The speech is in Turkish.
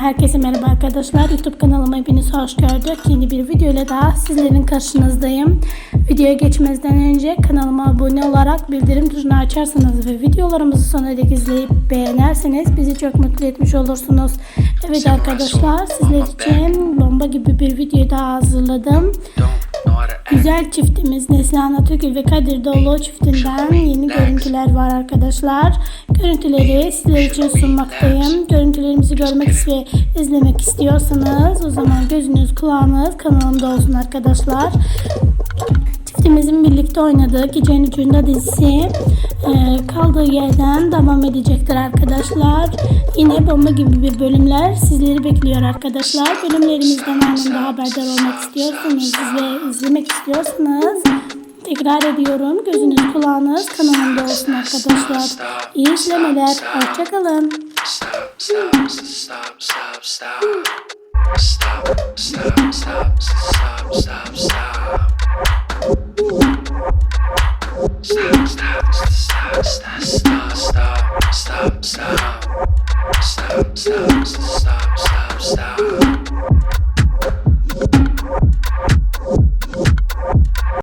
Herkese merhaba arkadaşlar. YouTube kanalıma hepiniz hoş gördük. Yeni bir video ile daha sizlerin karşınızdayım. Videoya geçmezden önce kanalıma abone olarak bildirim tuşunu açarsanız ve videolarımızı sonuna dek izleyip beğenerseniz bizi çok mutlu etmiş olursunuz. Evet arkadaşlar sizler için bomba gibi bir video daha hazırladım. Güzel çiftimiz Neslihan Atökül ve Kadir Doğulu çiftinden yeni görüntüler var arkadaşlar. Görüntüleri sizler için sunmaktayım. Görüntülerimizi görmek ve izlemek istiyorsanız o zaman gözünüz kulağınız kanalımda olsun arkadaşlar. Çiftimizin birlikte oynadığı Gecenin Ucunda dizisi e, kaldığı yerden devam edecektir arkadaşlar. Yine bomba gibi bir bölümler sizleri bekliyor arkadaşlar. Bölümlerimizden anında haberdar olmak istiyorsanız ve izlemek istiyorsanız tekrar ediyorum gözünüz kulağınız kanalımda olsun arkadaşlar. İyi izlemeler. Hoşçakalın. Stop, stop, stop, stop, stop. Stop, stop, stop, stop, stop, stop. Stop, stop, stop, stop, stop, stop, stop, stop. Stop, stop, stop, stop, stop.